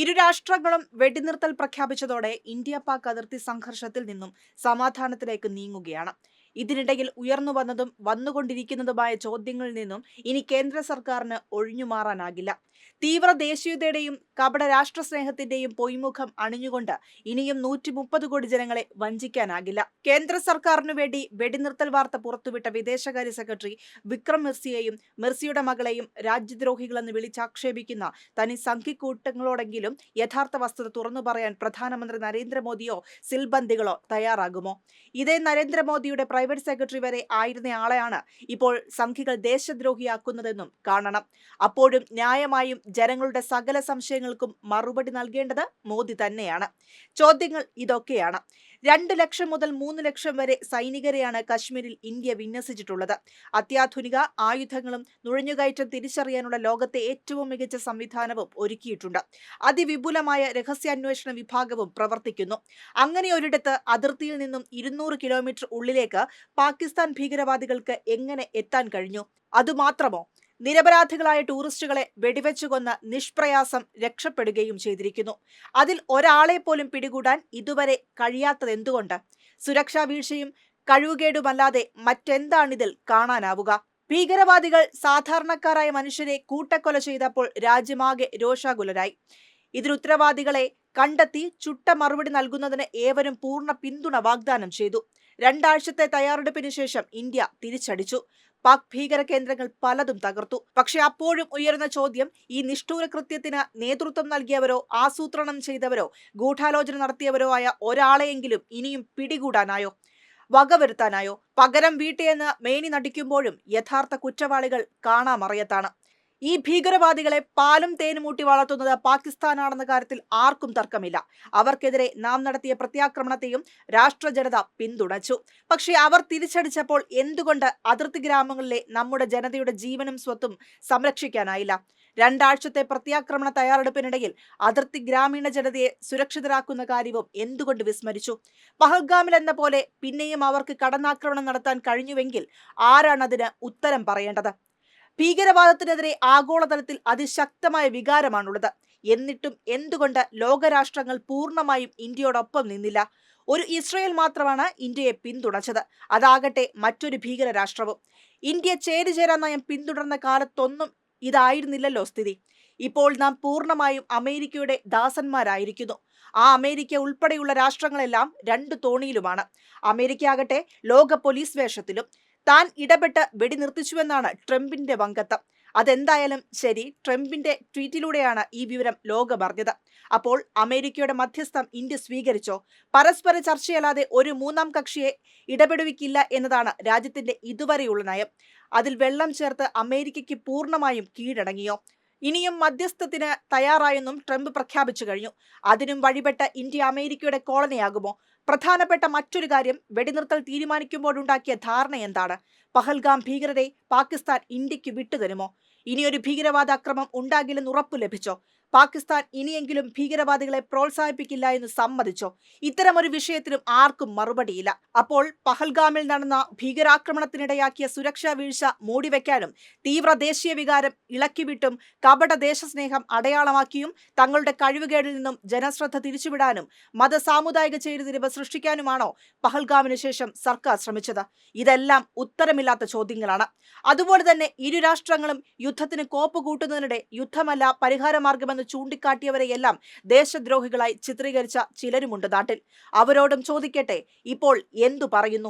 ഇരു രാഷ്ട്രങ്ങളും വെടിനിർത്തൽ പ്രഖ്യാപിച്ചതോടെ ഇന്ത്യ പാക് അതിർത്തി സംഘർഷത്തിൽ നിന്നും സമാധാനത്തിലേക്ക് നീങ്ങുകയാണ്. ഇതിനിടയിൽ ഉയർന്നു വന്നതും വന്നുകൊണ്ടിരിക്കുന്നതുമായ ചോദ്യങ്ങളിൽ നിന്നും ഇനി കേന്ദ്ര സർക്കാരിന് ഒഴിഞ്ഞുമാറാനാകില്ല തീവ്ര ദേശീയതയുടെയും കപട രാഷ്ട്ര സ്നേഹത്തിന്റെയും പൊയ്മുഖം അണിഞ്ഞുകൊണ്ട് ഇനിയും നൂറ്റി മുപ്പത് കോടി ജനങ്ങളെ വഞ്ചിക്കാനാകില്ല. കേന്ദ്ര സർക്കാരിനു വേണ്ടി വെടിനിർത്തൽ വാർത്ത പുറത്തുവിട്ട വിദേശകാര്യ സെക്രട്ടറി വിക്രം മിർസിയെയും മിർസിയുടെ മകളെയും രാജ്യദ്രോഹികളെന്ന് വിളിച്ചാക്ഷേപിക്കുന്ന തനി സംഘിക്കൂട്ടങ്ങളോടെങ്കിലും യഥാർത്ഥ വസ്തുത തുറന്നു പറയാൻ പ്രധാനമന്ത്രി നരേന്ദ്രമോദിയോ സിൽബന്ദികളോ തയ്യാറാകുമോ? ഇതേ നരേന്ദ്രമോദിയുടെ പ്രൈവറ്റ് സെക്രട്ടറി വരെ ആയിരുന്നയാളെയാണ് ഇപ്പോൾ സംഘികൾ ദേശദ്രോഹിയാക്കുന്നതെന്നും കാണണം. അപ്പോഴും ന്യായമായും ജനങ്ങളുടെ സകല സംശയങ്ങൾക്കും മറുപടി നൽകേണ്ടത് മോദി തന്നെയാണ്. ചോദ്യങ്ങൾ ഇതൊക്കെയാണ്. രണ്ട് ലക്ഷം മുതൽ മൂന്ന് ലക്ഷം വരെ സൈനികരെയാണ് കശ്മീരിൽ ഇന്ത്യ വിന്യസിച്ചിട്ടുള്ളത്. അത്യാധുനിക ആയുധങ്ങളും നുഴഞ്ഞുകയറ്റം തിരിച്ചറിയാനുള്ള ലോകത്തെ ഏറ്റവും മികച്ച സംവിധാനവും ഒരുക്കിയിട്ടുണ്ട്. അതിവിപുലമായ രഹസ്യാന്വേഷണ വിഭാഗവും പ്രവർത്തിക്കുന്നു. അങ്ങനെ ഒരിടത്ത് അതിർത്തിയിൽ നിന്നും ഇരുന്നൂറ് കിലോമീറ്റർ ഉള്ളിലേക്ക് പാകിസ്ഥാൻ ഭീകരവാദികൾക്ക് എങ്ങനെ എത്താൻ കഴിഞ്ഞു? അതുമാത്രമോ? നിരപരാധികളായ ടൂറിസ്റ്റുകളെ വെടിവെച്ചു കൊന്ന് നിഷ്പ്രയാസം രക്ഷപ്പെടുകയും ചെയ്തിരിക്കുന്നു. അതിൽ ഒരാളെ പോലും പിടികൂടാൻ ഇതുവരെ കഴിയാത്തതെന്തുകൊണ്ട്? സുരക്ഷാ വീഴ്ചയും കഴിവുകേടുമല്ലാതെ മറ്റെന്താണിതിൽ കാണാനാവുക? ഭീകരവാദികൾ സാധാരണക്കാരായ മനുഷ്യരെ കൂട്ടക്കൊല ചെയ്തപ്പോൾ രാജ്യമാകെ രോഷാകുലരായി. ഇതിനുത്തരവാദികളെ കണ്ടെത്തി ചുട്ട മറുപടി നൽകുന്നതിന് ഏവരും പൂർണ പിന്തുണ വാഗ്ദാനം ചെയ്തു. രണ്ടാഴ്ചത്തെ തയ്യാറെടുപ്പിന് ശേഷം ഇന്ത്യ തിരിച്ചടിച്ചു. പാക് ഭീകര കേന്ദ്രങ്ങൾ പലതും തകർത്തു. പക്ഷേ അപ്പോഴും ഉയർന്ന ചോദ്യം ഈ നിഷ്ഠൂര കൃത്യത്തിന് നേതൃത്വം നൽകിയവരോ ആസൂത്രണം ചെയ്തവരോ ഗൂഢാലോചന നടത്തിയവരോ ആയ ഒരാളെയെങ്കിലും ഇനിയും പിടികൂടാനായോ? വകവരുത്താനായോ? പകരം വീട്ടിയെന്ന് മേനി നടിക്കുമ്പോഴും യഥാർത്ഥ കുറ്റവാളികൾ കാണാമറിയത്താണ്. ഈ ഭീകരവാദികളെ പാലും തേനും ഊട്ടി വളർത്തുന്നത് പാകിസ്ഥാനാണെന്ന കാര്യത്തിൽ ആർക്കും തർക്കമില്ല. അവർക്കെതിരെ നാം നടത്തിയ പ്രത്യാക്രമണത്തെയും രാഷ്ട്ര ജനത പിന്തുണച്ചു. പക്ഷേ അവർ തിരിച്ചടിച്ചപ്പോൾ എന്തുകൊണ്ട് അതിർത്തി ഗ്രാമങ്ങളിലെ നമ്മുടെ ജനതയുടെ ജീവനും സ്വത്തും സംരക്ഷിക്കാനായില്ല? രണ്ടാഴ്ചത്തെ പ്രത്യാക്രമണ തയ്യാറെടുപ്പിനിടയിൽ അതിർത്തി ഗ്രാമീണ ജനതയെ സുരക്ഷിതരാക്കുന്ന കാര്യവും എന്തുകൊണ്ട് വിസ്മരിച്ചു? പഹൽഗാമിൽ എന്ന പോലെ പിന്നെയും അവർക്ക് കടന്നാക്രമണം നടത്താൻ കഴിഞ്ഞുവെങ്കിൽ ആരാണ് അതിന് ഉത്തരം പറയേണ്ടത്? ഭീകരവാദത്തിനെതിരെ ആഗോളതലത്തിൽ അതിശക്തമായ വികാരമാണുള്ളത്. എന്നിട്ടും എന്തുകൊണ്ട് ലോകരാഷ്ട്രങ്ങൾ പൂർണമായും ഇന്ത്യയോടൊപ്പം നിന്നില്ല? ഒരു ഇസ്രയേൽ മാത്രമാണ് ഇന്ത്യയെ പിന്തുണച്ചത്. അതാകട്ടെ മറ്റൊരു ഭീകര രാഷ്ട്രവും ഇന്ത്യ ചേരുചേരാ നയം പിന്തുടർന്ന കാലത്തൊന്നും ഇതായിരുന്നില്ലല്ലോ സ്ഥിതി. ഇപ്പോൾ നാം പൂർണമായും അമേരിക്കയുടെ ദാസന്മാരായിരിക്കുന്നു. ആ അമേരിക്ക ഉൾപ്പെടെയുള്ള രാഷ്ട്രങ്ങളെല്ലാം രണ്ട് തോണിയിലുമാണ്. അമേരിക്ക ആകട്ടെ ലോക പോലീസ് വേഷത്തിലും താൻ ഇടപെട്ട് വെടിനിർത്തിച്ചുവെന്നാണ് ട്രംപിന്റെ വങ്കത്തം. അതെന്തായാലും ശരി ട്രംപിന്റെ ട്വീറ്റിലൂടെയാണ് ഈ വിവരം ലോകമറിഞ്ഞത്. അപ്പോൾ അമേരിക്കയുടെ മധ്യസ്ഥം ഇന്ത്യ സ്വീകരിച്ചോ? പരസ്പര ചർച്ചയല്ലാതെ ഒരു മൂന്നാം കക്ഷിയെ ഇടപെടുവിക്കില്ല എന്നതാണ് രാജ്യത്തിന്റെ ഇതുവരെയുള്ള നയം. അതിൽ വെള്ളം ചേർത്ത് അമേരിക്കയ്ക്ക് പൂർണമായും കീഴടങ്ങിയോ? ഇനിയും മധ്യസ്ഥത്തിന് തയ്യാറായെന്നും ട്രംപ് പ്രഖ്യാപിച്ചു കഴിഞ്ഞു. അതിനും വഴിപെട്ട ഇന്ത്യ അമേരിക്കയുടെ കോളനിയാകുമോ? പ്രധാനപ്പെട്ട മറ്റൊരു കാര്യം വെടിനിർത്തൽ തീരുമാനിക്കുമ്പോഴുണ്ടാക്കിയ ധാരണ എന്താണ്? പഹൽഗാം ഭീകരരെ പാകിസ്ഥാൻ ഇന്ത്യയ്ക്ക് വിട്ടുതരുമോ? ഇനിയൊരു ഭീകരവാദ അക്രമം ഉണ്ടാകില്ലെന്ന് ഉറപ്പു ലഭിച്ചോ? പാകിസ്ഥാൻ ഇനിയെങ്കിലും ഭീകരവാദികളെ പ്രോത്സാഹിപ്പിക്കില്ല എന്ന് സമ്മതിച്ചോ? ഇത്തരമൊരു വിഷയത്തിലും ആർക്കും മറുപടിയില്ല. അപ്പോൾ പഹൽഗാമിൽ നടന്ന ഭീകരാക്രമണത്തിനിടയാക്കിയ സുരക്ഷാ വീഴ്ച മൂടിവെക്കാനും തീവ്ര ദേശീയ വികാരം ഇളക്കിവിട്ടും കപട ദേശസ്നേഹം അടയാളമാക്കിയും തങ്ങളുടെ കഴിവുകേടിൽ നിന്നും ജനശ്രദ്ധ തിരിച്ചുവിടാനും മത സാമുദായിക ചേരുതിരിവ് സൃഷ്ടിക്കാനുമാണോ പഹൽഗാമിന് ശേഷം സർക്കാർ ശ്രമിച്ചത്? ഇതെല്ലാം ഉത്തരമില്ലാത്ത ചോദ്യങ്ങളാണ്. അതുപോലെ തന്നെ ഇരു രാഷ്ട്രങ്ങളും യുദ്ധത്തിന് കോപ്പ് കൂട്ടുന്നതിനിടെ യുദ്ധമല്ല പരിഹാരമാർഗമെന്ന് ചൂണ്ടിക്കാട്ടിയവരെയെല്ലാം ദേശദ്രോഹികളായി ചിത്രീകരിച്ച ചിലരുമുണ്ട് നാട്ടിൽ. അവരോടും ചോദിക്കട്ടെ ഇപ്പോൾ എന്തു പറയുന്നു?